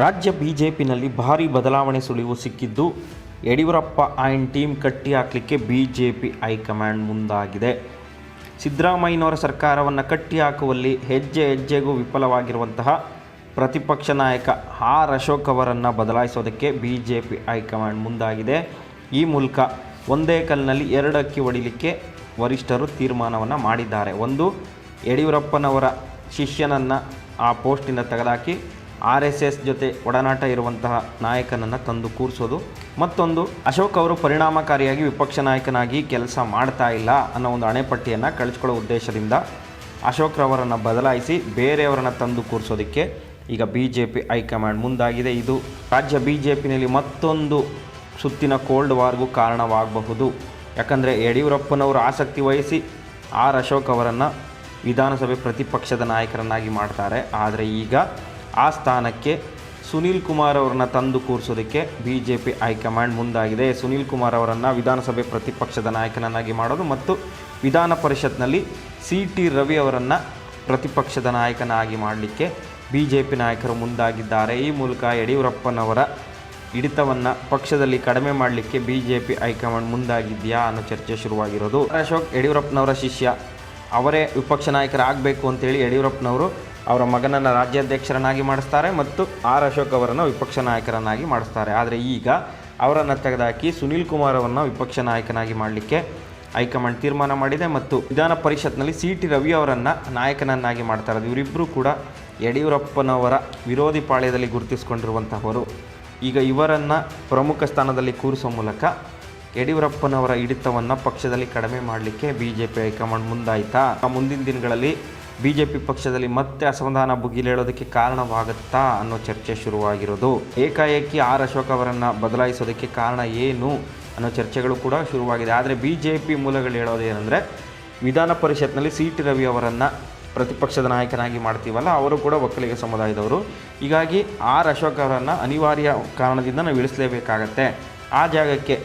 ರಾಜ್ಯ ಬಿಜೆಪಿನಲ್ಲಿ ಭಾರಿ ಬದಲಾವಣೆ ಸುಳಿವು ಸಿಕ್ಕಿದ್ದು ಯಡಿಯೂರಪ್ಪ ಆ್ಯಂಡ್ ಟೀಮ್ ಕಟ್ಟಿ ಹಾಕಲಿಕ್ಕೆ ಬಿಜೆಪಿ ಹೈಕಮಾಂಡ್ ಮುಂದಾಗಿದೆ. ಸಿದ್ದರಾಮಯ್ಯನವರ ಸರ್ಕಾರವನ್ನು ಕಟ್ಟಿ ಹಾಕುವಲ್ಲಿ ಹೆಜ್ಜೆ ಹೆಜ್ಜೆಗೂ ವಿಫಲವಾಗಿರುವಂತಹ ಪ್ರತಿಪಕ್ಷ ನಾಯಕ ಆರ್ ಅಶೋಕ್ ಅವರನ್ನು ಬದಲಾಯಿಸೋದಕ್ಕೆ ಬಿಜೆಪಿ ಹೈಕಮಾಂಡ್ ಮುಂದಾಗಿದೆ. ಈ ಮೂಲಕ ಒಂದೇ ಕಲ್ಲಿನಲ್ಲಿ ಎರಡು ಅಕ್ಕಿ ಹೊಡಿಲಿಕ್ಕೆ ವರಿಷ್ಠರು ತೀರ್ಮಾನವನ್ನು ಮಾಡಿದ್ದಾರೆ. ಒಂದು, ಯಡಿಯೂರಪ್ಪನವರ ಶಿಷ್ಯನನ್ನು ಆ ಪೋಸ್ಟಿಂದ ತೆಗೆದುಹಾಕಿ ಆರ್ ಎಸ್ ಎಸ್ ಜೊತೆ ಒಡನಾಟ ಇರುವಂತಹ ನಾಯಕನನ್ನು ತಂದು ಕೂರಿಸೋದು. ಮತ್ತೊಂದು, ಅಶೋಕ್ ಅವರು ಪರಿಣಾಮಕಾರಿಯಾಗಿ ವಿಪಕ್ಷ ನಾಯಕನಾಗಿ ಕೆಲಸ ಮಾಡ್ತಾ ಇಲ್ಲ ಅನ್ನೋ ಒಂದು ಅಣೆಪಟ್ಟಿಯನ್ನು ಕಳಿಸ್ಕೊಳ್ಳೋ ಉದ್ದೇಶದಿಂದ ಅಶೋಕ್ ರವರನ್ನು ಬದಲಾಯಿಸಿ ಬೇರೆಯವರನ್ನು ತಂದು ಕೂರಿಸೋದಕ್ಕೆ ಈಗ ಬಿ ಜೆ ಪಿ ಹೈಕಮಾಂಡ್ ಮುಂದಾಗಿದೆ. ಇದು ರಾಜ್ಯ ಬಿ ಜೆ ಪಿನಲ್ಲಿ ಮತ್ತೊಂದು ಸುತ್ತಿನ ಕೋಲ್ಡ್ ವಾರ್ಗೂ ಕಾರಣವಾಗಬಹುದು. ಯಾಕಂದರೆ ಯಡಿಯೂರಪ್ಪನವರು ಆಸಕ್ತಿ ವಹಿಸಿ ಆರ್ ಅಶೋಕ್ ಅವರನ್ನು ವಿಧಾನಸಭೆ ಪ್ರತಿಪಕ್ಷದ ನಾಯಕರನ್ನಾಗಿ ಮಾಡ್ತಾರೆ. ಆದರೆ ಈಗ ಆ ಸ್ಥಾನಕ್ಕೆ ಸುನೀಲ್ ಕುಮಾರ್ ಅವರನ್ನು ತಂದು ಕೂರಿಸೋದಕ್ಕೆ B J P high command ಮುಂದಾಗಿದೆ. ಸುನೀಲ್ ಕುಮಾರ್ ಅವರನ್ನು ವಿಧಾನಸಭೆ ಪ್ರತಿಪಕ್ಷದ ನಾಯಕನನ್ನಾಗಿ ಮಾಡೋದು ಮತ್ತು ವಿಧಾನ ಪರಿಷತ್ನಲ್ಲಿ ಸಿ ಟಿ ರವಿ ಅವರನ್ನು ಪ್ರತಿಪಕ್ಷದ ನಾಯಕನಾಗಿ ಮಾಡಲಿಕ್ಕೆ ಬಿ ಜೆ ಪಿ ನಾಯಕರು ಮುಂದಾಗಿದ್ದಾರೆ. ಈ ಮೂಲಕ ಯಡಿಯೂರಪ್ಪನವರ ಹಿಡಿತವನ್ನು ಪಕ್ಷದಲ್ಲಿ ಕಡಿಮೆ ಮಾಡಲಿಕ್ಕೆ B J P high command ಮುಂದಾಗಿದೆಯಾ ಅನ್ನೋ ಚರ್ಚೆ ಶುರುವಾಗಿರೋದು. ಅಶೋಕ್ ಯಡಿಯೂರಪ್ಪನವರ ಶಿಷ್ಯ, ಅವರೇ ವಿಪಕ್ಷ ನಾಯಕರಾಗಬೇಕು ಅಂತೇಳಿ ಯಡಿಯೂರಪ್ಪನವರು ಅವರ ಮಗನನ್ನು ರಾಜ್ಯಾಧ್ಯಕ್ಷರನ್ನಾಗಿ ಮಾಡಿಸ್ತಾರೆ ಮತ್ತು ಆರ್ ಅಶೋಕ್ ಅವರನ್ನು ವಿಪಕ್ಷ ನಾಯಕರನ್ನಾಗಿ ಮಾಡಿಸ್ತಾರೆ. ಆದರೆ ಈಗ ಅವರನ್ನು ತೆಗೆದುಹಾಕಿ ಸುನೀಲ್ ಕುಮಾರ್ ಅವರನ್ನು ವಿಪಕ್ಷ ನಾಯಕನಾಗಿ ಮಾಡಲಿಕ್ಕೆ ಹೈಕಮಾಂಡ್ ತೀರ್ಮಾನ ಮಾಡಿದೆ ಮತ್ತು ವಿಧಾನ ಪರಿಷತ್ನಲ್ಲಿ ಸಿ ಟಿ ರವಿ ಅವರನ್ನು ನಾಯಕನನ್ನಾಗಿ ಮಾಡ್ತಾರೆ. ಇವರಿಬ್ಬರೂ ಕೂಡ ಯಡಿಯೂರಪ್ಪನವರ ವಿರೋಧಿ ಪಾಳ್ಯದಲ್ಲಿ ಗುರುತಿಸಿಕೊಂಡಿರುವಂತಹವರು. ಈಗ ಇವರನ್ನು ಪ್ರಮುಖ ಸ್ಥಾನದಲ್ಲಿ ಕೂರಿಸುವ ಮೂಲಕ ಯಡಿಯೂರಪ್ಪನವರ ಹಿಡಿತವನ್ನು ಪಕ್ಷದಲ್ಲಿ ಕಡಿಮೆ ಮಾಡಲಿಕ್ಕೆ B J P high command ಮುಂದಾಯಿತಾ? ಮುಂದಿನ ದಿನಗಳಲ್ಲಿ ಬಿ ಜೆ ಪಿ ಪಕ್ಷದಲ್ಲಿ ಮತ್ತೆ ಅಸಮಾಧಾನ ಭುಗಿಲೇಳೋದಕ್ಕೆ ಕಾರಣವಾಗುತ್ತಾ ಅನ್ನೋ ಚರ್ಚೆ ಶುರುವಾಗಿರೋದು. ಏಕಾಏಕಿ ಆರ್ ಅಶೋಕ್ ಅವರನ್ನು ಬದಲಾಯಿಸೋದಕ್ಕೆ ಕಾರಣ ಏನು ಅನ್ನೋ ಚರ್ಚೆಗಳು ಕೂಡ ಶುರುವಾಗಿದೆ. ಆದರೆ ಬಿ ಜೆ ಪಿ ಮೂಲಗಳು ಹೇಳೋದೇನೆಂದರೆ ವಿಧಾನ ಪರಿಷತ್ನಲ್ಲಿ ಸಿ ಟಿ ರವಿ ಅವರನ್ನು ಪ್ರತಿಪಕ್ಷದ ನಾಯಕನಾಗಿ ಮಾಡ್ತೀವಲ್ಲ, ಅವರು ಕೂಡ ಒಕ್ಕಲಿಗ ಸಮುದಾಯದವರು. ಹೀಗಾಗಿ ಆರ್ ಅಶೋಕ್ ಅವರನ್ನು ಅನಿವಾರ್ಯ ಕಾರಣದಿಂದ ನಾವು ಇಳಿಸಲೇಬೇಕಾಗತ್ತೆ. ಆ ಜಾಗಕ್ಕೆ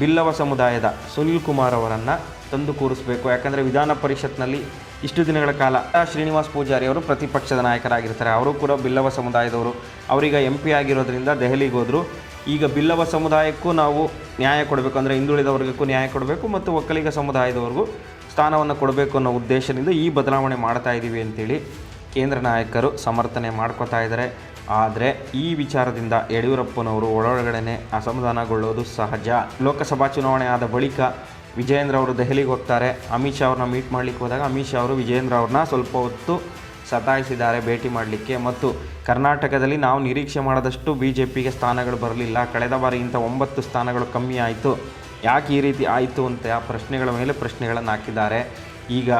ಬಿಲ್ಲವ ಸಮುದಾಯದ ಸುನಿಲ್ ಕುಮಾರ್ ಅವರನ್ನು ತಂದು ಕೂರಿಸಬೇಕು. ಯಾಕಂದರೆ ವಿಧಾನ ಪರಿಷತ್ನಲ್ಲಿ ಇಷ್ಟು ದಿನಗಳ ಕಾಲ ಶ್ರೀನಿವಾಸ್ ಪೂಜಾರಿ ಅವರು ಪ್ರತಿಪಕ್ಷದ ನಾಯಕರಾಗಿರ್ತಾರೆ. ಅವರು ಕೂಡ ಬಿಲ್ಲವ ಸಮುದಾಯದವರು. ಅವರೀಗ ಎಂ ಪಿ ಆಗಿರೋದ್ರಿಂದ ದೆಹಲಿಗೆ ಹೋದರು. ಈಗ ಬಿಲ್ಲವ ಸಮುದಾಯಕ್ಕೂ ನಾವು ನ್ಯಾಯ ಕೊಡಬೇಕು. ಅಂದರೆ ಹಿಂದುಳಿದ ವರ್ಗಕ್ಕೂ ನ್ಯಾಯ ಕೊಡಬೇಕು ಮತ್ತು ಒಕ್ಕಲಿಗ ಸಮುದಾಯದವ್ರಿಗೂ ಸ್ಥಾನವನ್ನು ಕೊಡಬೇಕು ಅನ್ನೋ ಉದ್ದೇಶದಿಂದ ಈ ಬದಲಾವಣೆ ಮಾಡ್ತಾ ಇದ್ದೀವಿ ಅಂತೇಳಿ ಕೇಂದ್ರ ನಾಯಕರು ಸಮರ್ಥನೆ ಮಾಡ್ಕೋತಾ ಇದ್ದಾರೆ. ಆದರೆ ಈ ವಿಚಾರದಿಂದ ಯಡಿಯೂರಪ್ಪನವರು ಒಳಗಡೆನೆ ಅಸಮಾಧಾನಗೊಳ್ಳೋದು ಸಹಜ. ಲೋಕಸಭಾ ಚುನಾವಣೆ ಆದ ಬಳಿಕ ವಿಜಯೇಂದ್ರ ಅವರು ದೆಹಲಿಗೆ ಹೋಗ್ತಾರೆ. ಅಮಿತ್ ಶಾ ಅವ್ರನ್ನ ಮೀಟ್ ಮಾಡಲಿಕ್ಕೆ ಹೋದಾಗ ಅಮಿತ್ ಶಾ ಅವರು ವಿಜಯೇಂದ್ರ ಅವ್ರನ್ನ ಸ್ವಲ್ಪ ಹೊತ್ತು ಸತಾಯಿಸಿದ್ದಾರೆ ಭೇಟಿ ಮಾಡಲಿಕ್ಕೆ. ಮತ್ತು ಕರ್ನಾಟಕದಲ್ಲಿ ನಾವು ನಿರೀಕ್ಷೆ ಮಾಡದಷ್ಟು ಬಿ ಜೆ ಪಿಗೆ ಸ್ಥಾನಗಳು ಬರಲಿಲ್ಲ. ಕಳೆದ ಬಾರಿ ಇಂಥ ಒಂಬತ್ತು ಸ್ಥಾನಗಳು ಕಮ್ಮಿ ಆಯಿತು. ಯಾಕೆ ಈ ರೀತಿ ಆಯಿತು ಅಂತ ಆ ಪ್ರಶ್ನೆಗಳ ಮೇಲೆ ಪ್ರಶ್ನೆಗಳನ್ನು ಹಾಕಿದ್ದಾರೆ. ಈಗ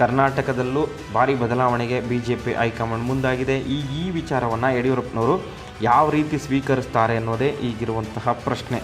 ಕರ್ನಾಟಕದಲ್ಲೂ ಭಾರಿ ಬದಲಾವಣೆಗೆ ಬಿ ಜೆ ಪಿ ಹೈಕಮಾಂಡ್ ಮುಂದಾಗಿದೆ. ಈ ಈ ವಿಚಾರವನ್ನು ಯಡಿಯೂರಪ್ಪನವರು ಯಾವ ರೀತಿ ಸ್ವೀಕರಿಸ್ತಾರೆ ಅನ್ನೋದೇ ಈಗಿರುವಂತಹ ಪ್ರಶ್ನೆ.